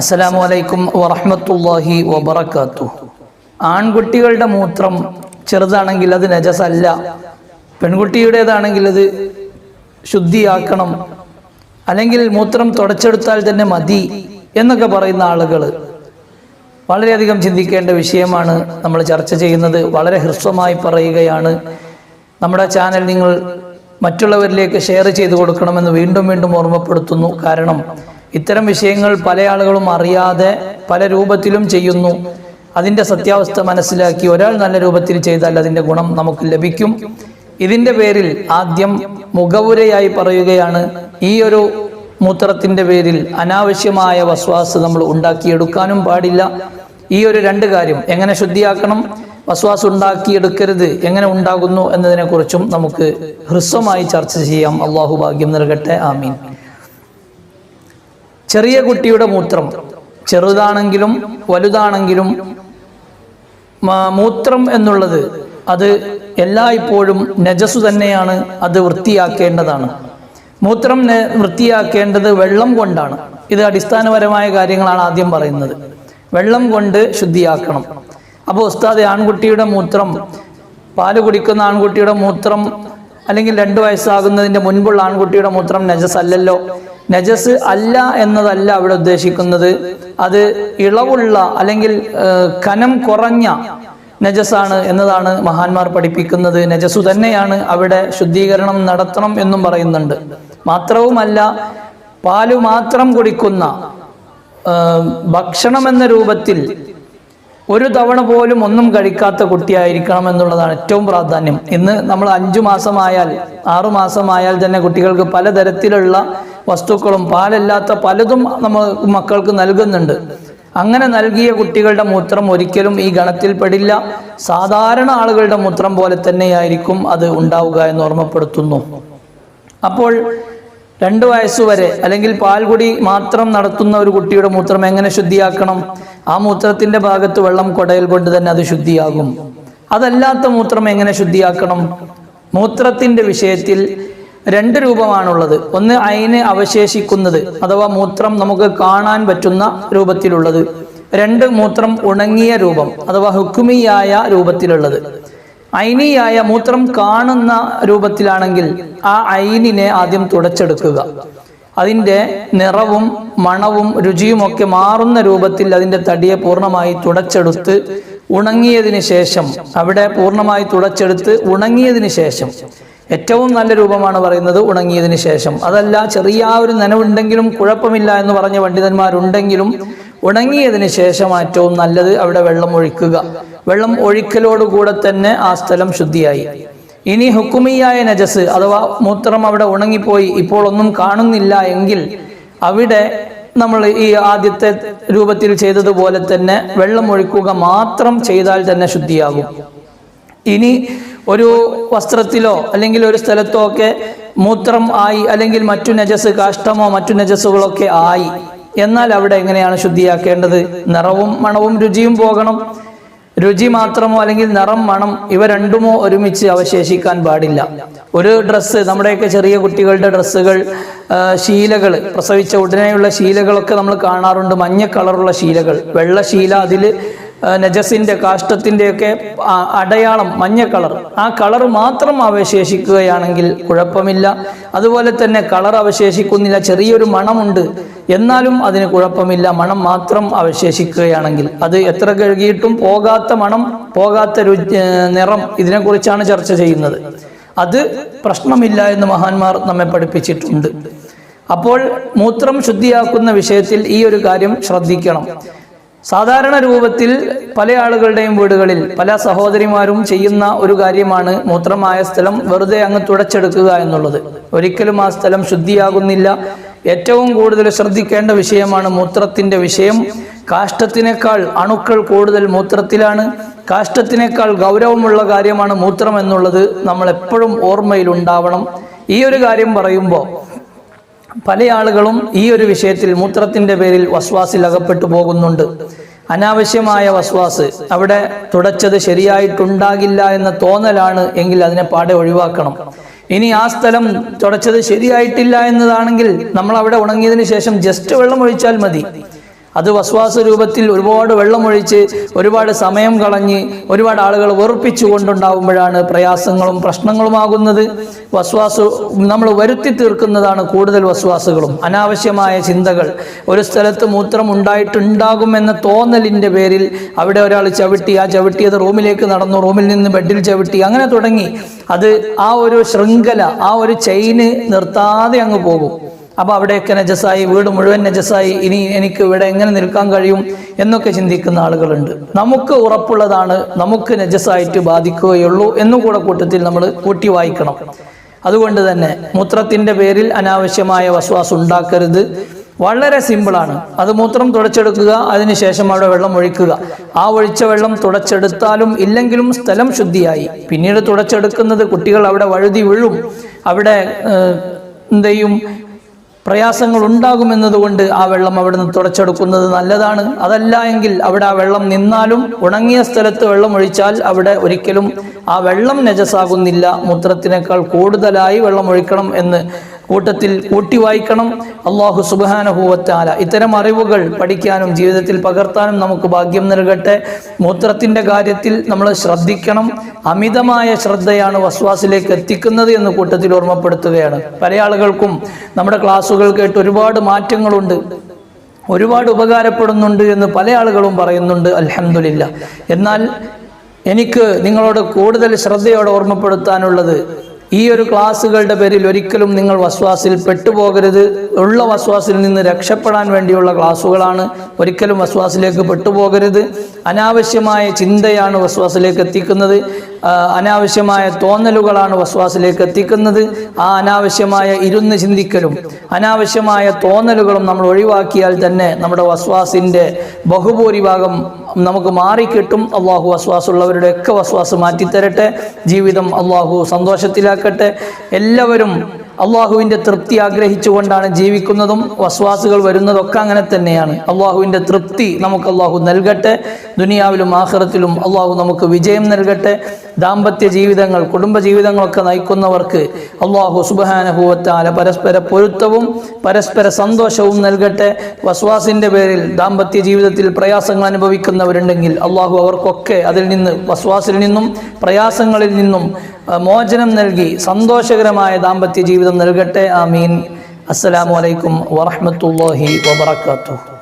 അസ്സലാമു അലൈക്കും വറഹ്മത്തുള്ളാഹി വബറകാതുഹു ആൺകുട്ടികളുടെ മൂത്രം ചെറുതാണെങ്കിൽ അത് നജസല്ല. പെൺകുട്ടിയുടേതാണെങ്കിൽ അത് ശുദ്ധിയാക്കണം. അല്ലെങ്കിൽ മൂത്രം തുടച്ചെടുത്താൽ തന്നെ മതി എന്നൊക്കെ പറയുന്ന ആളുകൾ വളരെയധികം ചിന്തിക്കേണ്ട വിഷയമാണ് നമ്മൾ ചർച്ച ചെയ്യുന്നത്. വളരെ ഹ്രസ്വമായി പറയുകയാണ്. നമ്മുടെ ചാനൽ നിങ്ങൾ മറ്റുള്ളവരിലേക്ക് ഷെയർ ചെയ്തു കൊടുക്കണമെന്ന് വീണ്ടും വീണ്ടും ഓർമ്മപ്പെടുത്തുന്നു. കാരണം ഇത്തരം വിഷയങ്ങൾ പല ആളുകളും അറിയാതെ പല രൂപത്തിലും ചെയ്യുന്നു. അതിന്റെ സത്യാവസ്ഥ മനസ്സിലാക്കി ഒരാൾ നല്ല രൂപത്തിൽ ചെയ്താൽ അതിന്റെ ഗുണം നമുക്ക് ലഭിക്കും. ഇതിന്റെ പേരിൽ ആദ്യം മുഖവുരയായി പറയുകയാണ്. ഈ ഒരു മൂത്രത്തിന്റെ പേരിൽ അനാവശ്യമായ വസ്വാസ് നമ്മൾ ഉണ്ടാക്കിയെടുക്കാനും പാടില്ല. ഈ ഒരു രണ്ട് കാര്യം എങ്ങനെ ശുദ്ധിയാക്കണം? വസ്വാസ് ഉണ്ടാക്കിയെടുക്കരുത്. എങ്ങനെ ഉണ്ടാകുന്നു എന്നതിനെക്കുറിച്ചും നമുക്ക് ഹ്രസ്വമായി ചർച്ച ചെയ്യാം. അള്ളാഹു ഭാഗ്യം നൽകട്ടെ. ആമീൻ. ചെറിയ കുട്ടിയുടെ മൂത്രം. ചെറുതാണെങ്കിലും വലുതാണെങ്കിലും മൂത്രം എന്നുള്ളത് അത് എല്ലായ്പ്പോഴും നജസ് തന്നെയാണ് അത് വൃത്തിയാക്കേണ്ടതാണ്. മൂത്രം വൃത്തിയാക്കേണ്ടത് വെള്ളം കൊണ്ടാണ്. ഇത് അടിസ്ഥാനപരമായ കാര്യങ്ങളാണ് ആദ്യം പറയുന്നത്. വെള്ളം കൊണ്ട് ശുദ്ധിയാക്കണം. അപ്പോൾ ഉസ്താദ് ആൺകുട്ടിയുടെ മൂത്രം പാൽ കുടിക്കുന്ന ആൺകുട്ടിയുടെ മൂത്രം അല്ലെങ്കിൽ രണ്ട് വയസ്സാകുന്നതിന്റെ മുൻപുള്ള ആൺകുട്ടിയുടെ മൂത്രം നജസ് അല്ലല്ലോ നജസ് അല്ല എന്നതല്ല അവിടെ ഉദ്ദേശിക്കുന്നത്. അത് ഇളവുള്ള അല്ലെങ്കിൽ കനം കുറഞ്ഞ നജസാണ് എന്നതാണ് മഹാന്മാർ പഠിപ്പിക്കുന്നത്. നജസു തന്നെയാണ് അവിടെ ശുദ്ധീകരണം നടത്തണം എന്നും പറയുന്നുണ്ട്. മാത്രവുമല്ല പാൽ മാത്രം കുടിക്കുന്ന ഭക്ഷണം എന്ന രൂപത്തിൽ ഒരു തവണ പോലും ഒന്നും കഴിക്കാത്ത കുട്ടിയായിരിക്കണം എന്നുള്ളതാണ് ഏറ്റവും പ്രാധാന്യം. ഇന്ന് നമ്മൾ അഞ്ചു മാസമായാൽ ആറു മാസമായാൽ തന്നെ കുട്ടികൾക്ക് പലതരത്തിലുള്ള വസ്തുക്കളും പാലല്ലാത്ത പലതും നമ്മൾ മക്കൾക്ക് നൽകുന്നുണ്ട്. അങ്ങനെ നൽകിയ കുട്ടികളുടെ മൂത്രം ഒരിക്കലും ഈ ഗണത്തിൽ പെടില്ല. സാധാരണ ആളുകളുടെ മൂത്രം പോലെ തന്നെയായിരിക്കും അത് ഉണ്ടാവുക എന്ന് ഓർമ്മപ്പെടുത്തുന്നു. അപ്പോൾ രണ്ട് വയസ്സുവരെ അല്ലെങ്കിൽ പാൽകുടി മാത്രം നടത്തുന്ന ഒരു കുട്ടിയുടെ മൂത്രം എങ്ങനെ ശുദ്ധിയാക്കണം? ആ മൂത്രത്തിന്റെ ഭാഗത്ത് വെള്ളം കൊടയിൽ കൊണ്ട് തന്നെ അത് ശുദ്ധിയാകും. അതല്ലാത്ത മൂത്രം എങ്ങനെ ശുദ്ധിയാക്കണം? മൂത്രത്തിന്റെ വിഷയത്തിൽ രണ്ട് രൂപമാണുള്ളത്. ഒന്ന് അയിന് അവശേഷിക്കുന്നത് അഥവാ മൂത്രം നമുക്ക് കാണാൻ പറ്റുന്ന രൂപത്തിലുള്ളത്. രണ്ട് മൂത്രം ഉണങ്ങിയ രൂപം അഥവാ ഹുക്കുമിയായ രൂപത്തിലുള്ളത്. ഐനിയായ മൂത്രം കാണുന്ന രൂപത്തിലാണെങ്കിൽ ആ ഐനിനെ ആദ്യം തുടച്ചെടുക്കുക. അതിന്റെ നിറവും മണവും രുചിയുമൊക്കെ മാറുന്ന രൂപത്തിൽ അതിന്റെ തടിയെ പൂർണമായി തുടച്ചെടുത്ത് ഉണങ്ങിയതിന് ശേഷം അവിടെ പൂർണമായി തുടച്ചെടുത്ത് ഉണങ്ങിയതിന് ശേഷം. ഏറ്റവും നല്ല രൂപമാണ് പറയുന്നത് ഉണങ്ങിയതിന് ശേഷം. അതല്ല ചെറിയ ഒരു നനവുണ്ടെങ്കിലും കുഴപ്പമില്ല എന്ന് പറഞ്ഞ പണ്ഡിതന്മാരുണ്ടെങ്കിലും ഉണങ്ങിയതിന് ശേഷം ഏറ്റവും നല്ലത് അവിടെ വെള്ളം ഒഴിക്കുക. വെള്ളം ഒഴിക്കലോടുകൂടെ തന്നെ ആ സ്ഥലം ശുദ്ധിയായി. ഇനി ഹുക്കുമിയായ നജസ് അഥവാ മൂത്രം അവിടെ ഉണങ്ങിപ്പോയി ഇപ്പോൾ ഒന്നും കാണുന്നില്ല എങ്കിൽ അവിടെ നമ്മൾ ഈ ആദ്യത്തെ രൂപത്തിൽ ചെയ്തതുപോലെ തന്നെ വെള്ളം ഒഴിക്കുക മാത്രം ചെയ്താൽ തന്നെ ശുദ്ധിയാകും. ഇനി ഒരു വസ്ത്രത്തിലോ അല്ലെങ്കിൽ ഒരു സ്ഥലത്തോ ഒക്കെ മൂത്രം ആയി അല്ലെങ്കിൽ മറ്റു നജസ് കാഷ്ടമോ മറ്റു നജസ്സുകളൊക്കെ ആയി. എന്നാൽ അവിടെ എങ്ങനെയാണ് ശുദ്ധിയാക്കേണ്ടത്? നിറവും മണവും രുചിയും പോകണം. രുചി മാത്രമോ അല്ലെങ്കിൽ നിറം മണം ഇവ രണ്ടുമോ ഒരുമിച്ച് അവശേഷിക്കാൻ പാടില്ല. ഒരു ഡ്രസ്സ് നമ്മുടെയൊക്കെ ചെറിയ കുട്ടികളുടെ ഡ്രസ്സുകൾ ശീലകൾ പ്രസവിച്ച ഉടനെയുള്ള ശീലകളൊക്കെ നമ്മൾ കാണാറുണ്ട്. മഞ്ഞ കളറുള്ള ശീലകൾ വെള്ള ശീല അതിൽ നജസിന്റെ കാഷ്ടത്തിന്റെയൊക്കെ അടയാളം മഞ്ഞ കളർ. ആ കളർ മാത്രം അവശേഷിക്കുകയാണെങ്കിൽ കുഴപ്പമില്ല. അതുപോലെ തന്നെ കളർ അവശേഷിക്കുന്നില്ല ചെറിയൊരു മണമുണ്ട്. എന്നാലും അതിന് കുഴപ്പമില്ല. മണം മാത്രം അവശേഷിക്കുകയാണെങ്കിൽ. അത് എത്ര കഴുകിയിട്ടും പോകാത്ത മണം പോകാത്ത നിറം ഇതിനെക്കുറിച്ചാണ് ചർച്ച ചെയ്യുന്നത്. അത് പ്രശ്നമില്ല എന്ന് മഹാന്മാർ നമ്മെ പഠിപ്പിച്ചിട്ടുണ്ട്. അപ്പോൾ മൂത്രം ശുദ്ധിയാക്കുന്ന വിഷയത്തിൽ ഈ ഒരു കാര്യം ശ്രദ്ധിക്കണം. സാധാരണ രൂപത്തിൽ പല ആളുകളുടെയും വീടുകളിൽ പല സഹോദരിമാരും ചെയ്യുന്ന ഒരു കാര്യമാണ് മൂത്രമായ സ്ഥലം വെറുതെ അങ്ങ് തുടച്ചെടുക്കുക എന്നുള്ളത്. ഒരിക്കലും ആ സ്ഥലം ശുദ്ധിയാകുന്നില്ല. ഏറ്റവും കൂടുതൽ ശ്രദ്ധിക്കേണ്ട വിഷയമാണ് മൂത്രത്തിന്റെ വിഷയം. കാഷ്ടത്തിനേക്കാൾ അണുക്കൾ കൂടുതൽ മൂത്രത്തിലാണ്. കാഷ്ടത്തിനേക്കാൾ ഗൗരവമുള്ള കാര്യമാണ് മൂത്രം എന്നുള്ളത് നമ്മൾ എപ്പോഴും ഓർമ്മയിൽ ഉണ്ടാവണം ഈ ഒരു കാര്യം പറയുമ്പോൾ പല ആളുകളും ഈ ഒരു വിഷയത്തിൽ മൂത്രത്തിന്റെ പേരിൽ വസ്വാസിൽ അകപ്പെട്ടു പോകുന്നുണ്ട്. അനാവശ്യമായ വസ്വാസ് അവിടെ തുടച്ചത് ശരിയായിട്ടുണ്ടാകില്ല എന്ന തോന്നലാണ് എങ്കിൽ അതിനെ പാടെ ഒഴിവാക്കണം. ഇനി ആ സ്ഥലം തുടച്ചത് ശരിയായിട്ടില്ല എന്നതാണെങ്കിൽ നമ്മൾ അവിടെ ഉണങ്ങിയതിന് ശേഷം ജസ്റ്റ് വെള്ളം ഒഴിച്ചാൽ മതി. അത് വസ്വാസ രൂപത്തിൽ ഒരുപാട് വെള്ളമൊഴിച്ച് ഒരുപാട് സമയം കളഞ്ഞ് ഒരുപാട് ആളുകൾ വെറുപ്പിച്ചു കൊണ്ടുണ്ടാവുമ്പോഴാണ് പ്രയാസങ്ങളും പ്രശ്നങ്ങളുമാകുന്നത്. വസ്വാസ് നമ്മൾ വരുത്തി തീർക്കുന്നതാണ് കൂടുതൽ വസ്വാസുകളും. അനാവശ്യമായ ചിന്തകൾ. ഒരു സ്ഥലത്ത് മൂത്രം ഉണ്ടായിട്ടുണ്ടാകുമെന്ന തോന്നലിന്റെ പേരിൽ അവിടെ ഒരാൾ ചവിട്ടി ആ ചവിട്ടിയത് റൂമിലേക്ക് നടന്നു റൂമിൽ നിന്ന് ബെഡിൽ ചവിട്ടി അങ്ങനെ തുടങ്ങി. അത് ആ ഒരു ശൃംഖല ആ ഒരു ചെയിന് നിർത്താതെ അങ്ങ് പോകും. അപ്പോൾ അവിടെയൊക്കെ നജസായി വീട് മുഴുവൻ നജസായി ഇനി എനിക്ക് ഇവിടെ എങ്ങനെ നിൽക്കാൻ കഴിയും എന്നൊക്കെ ചിന്തിക്കുന്ന ആളുകളുണ്ട്. നമുക്ക് ഉറപ്പുള്ളതാണ് നമുക്ക് നജസായിട്ട് ബാധിക്കുകയുള്ളൂ എന്നും കൂടെ കൂട്ടത്തിൽ നമ്മൾ കൂട്ടി വായിക്കണം. അതുകൊണ്ട് തന്നെ മൂത്രത്തിന്റെ പേരിൽ അനാവശ്യമായ വസ്വാസ് ഉണ്ടാക്കരുത്. വളരെ സിമ്പിളാണ്. അത് മൂത്രം തുടച്ചെടുക്കുക അതിനുശേഷം അവിടെ വെള്ളം ഒഴിക്കുക. ആ ഒഴിച്ച വെള്ളം തുടച്ചെടുത്താലും ഇല്ലെങ്കിലും സ്ഥലം ശുദ്ധിയായി. പിന്നീട് തുടച്ചെടുക്കുന്നത് കുട്ടികൾ അവിടെ വഴുതി വീഴും. അവിടെ ഏഹ്, എന്ത് ചെയ്യും പ്രയാസങ്ങൾ ഉണ്ടാകുമെന്നതുകൊണ്ട് ആ വെള്ളം അവിടെ നിന്ന് തുടച്ചെടുക്കുന്നത് നല്ലതാണ്. അതല്ല എങ്കിൽ അവിടെ ആ വെള്ളം നിന്നാലും ഉണങ്ങിയ സ്ഥലത്ത് വെള്ളം ഒഴിച്ചാൽ അവിടെ ഒരിക്കലും ആ വെള്ളം നജസാകുന്നില്ല. മൂത്രത്തിനേക്കാൾ കൂടുതലായി വെള്ളം ഒഴിക്കണം എന്ന് കൂട്ടത്തിൽ കൂട്ടി വായിക്കണം. അള്ളാഹു സുബാനഹുവത്താല ഇത്തരം അറിവുകൾ പഠിക്കാനും ജീവിതത്തിൽ പകർത്താനും നമുക്ക് ഭാഗ്യം നൽകട്ടെ. മൂത്രത്തിന്റെ കാര്യത്തിൽ നമ്മൾ ശ്രദ്ധിക്കണം. അമിതമായ ശ്രദ്ധയാണ് വസ്വാസിലേക്ക് എത്തിക്കുന്നത് എന്ന് കൂട്ടത്തിൽ ഓർമ്മപ്പെടുത്തുകയാണ്. പല ആളുകൾക്കും നമ്മുടെ ക്ലാസ്സുകൾ കേട്ട് ഒരുപാട് മാറ്റങ്ങളുണ്ട്. ഒരുപാട് ഉപകാരപ്പെടുന്നുണ്ട് എന്ന് പല ആളുകളും പറയുന്നുണ്ട്. അലഹമില്ല എന്നാൽ എനിക്ക് നിങ്ങളോട് കൂടുതൽ ശ്രദ്ധയോടെ ഓർമ്മപ്പെടുത്താനുള്ളത് ഈ ഒരു ക്ലാസ്സുകളുടെ പേരിൽ ഒരിക്കലും നിങ്ങൾ വസ്വാസിൽ പെട്ടുപോകരുത്. ഉള്ള വസ്വാസിൽ നിന്ന് രക്ഷപ്പെടാൻ വേണ്ടിയുള്ള ക്ലാസ്സുകളാണ് ഒരിക്കലും വസ്വാസിലേക്ക് പെട്ടുപോകരുത്. അനാവശ്യമായ ചിന്തയാണ് വസ്വാസിലേക്ക് എത്തിക്കുന്നത്. അനാവശ്യമായ തോന്നലുകളാണ് വസ്വാസിലേക്ക് എത്തിക്കുന്നത്. ആ അനാവശ്യമായ ഇരുന്ന് ചിന്തിക്കലും അനാവശ്യമായ തോന്നലുകളും നമ്മൾ ഒഴിവാക്കിയാൽ തന്നെ നമ്മുടെ വസ്വാസിന്റെ ബഹുഭൂരിഭാഗം നമുക്ക് മാറിക്കിട്ടും. അള്ളാഹു വസ്വാസുള്ളവരുടെ ഒക്കെ വസ്വാസ് മാറ്റിത്തരട്ടെ. ജീവിതം അള്ളാഹു സന്തോഷത്തിലാക്കട്ടെ. എല്ലാവരും അള്ളാഹുവിന്റെ തൃപ്തി ആഗ്രഹിച്ചുകൊണ്ടാണ് ജീവിക്കുന്നതും വസ്വാസുകൾ വരുന്നതൊക്കെ അങ്ങനെ തന്നെയാണ്. അള്ളാഹുവിന്റെ തൃപ്തി നമുക്ക് അള്ളാഹു നൽകട്ടെ. ദുനിയാവിലും ആഹ്റത്തിലും അള്ളാഹു നമുക്ക് വിജയം നൽകട്ടെ. ദാമ്പത്യ ജീവിതങ്ങൾ കുടുംബ ജീവിതങ്ങളൊക്കെ നയിക്കുന്നവർക്ക് അള്ളാഹു സുബാനഹുവത്താല പരസ്പര പൊരുത്തവും പരസ്പര സന്തോഷവും നൽകട്ടെ. വസ്വാസിന്റെ പേരിൽ ദാമ്പത്യ ജീവിതത്തിൽ പ്രയാസങ്ങൾ അനുഭവിക്കുന്നവരുണ്ടെങ്കിൽ അള്ളാഹു അവർക്കൊക്കെ അതിൽ നിന്ന് വസ്വാസിൽ നിന്നും പ്രയാസങ്ങളിൽ നിന്നും മോചനം നൽകി സന്തോഷകരമായ ദാമ്പത്യ ജീവിതം നൽകട്ടെ. ആമീൻ. അസ്സലാമു അലൈക്കും വറഹ്മത്തുള്ളാഹി വബറകാതുഹു.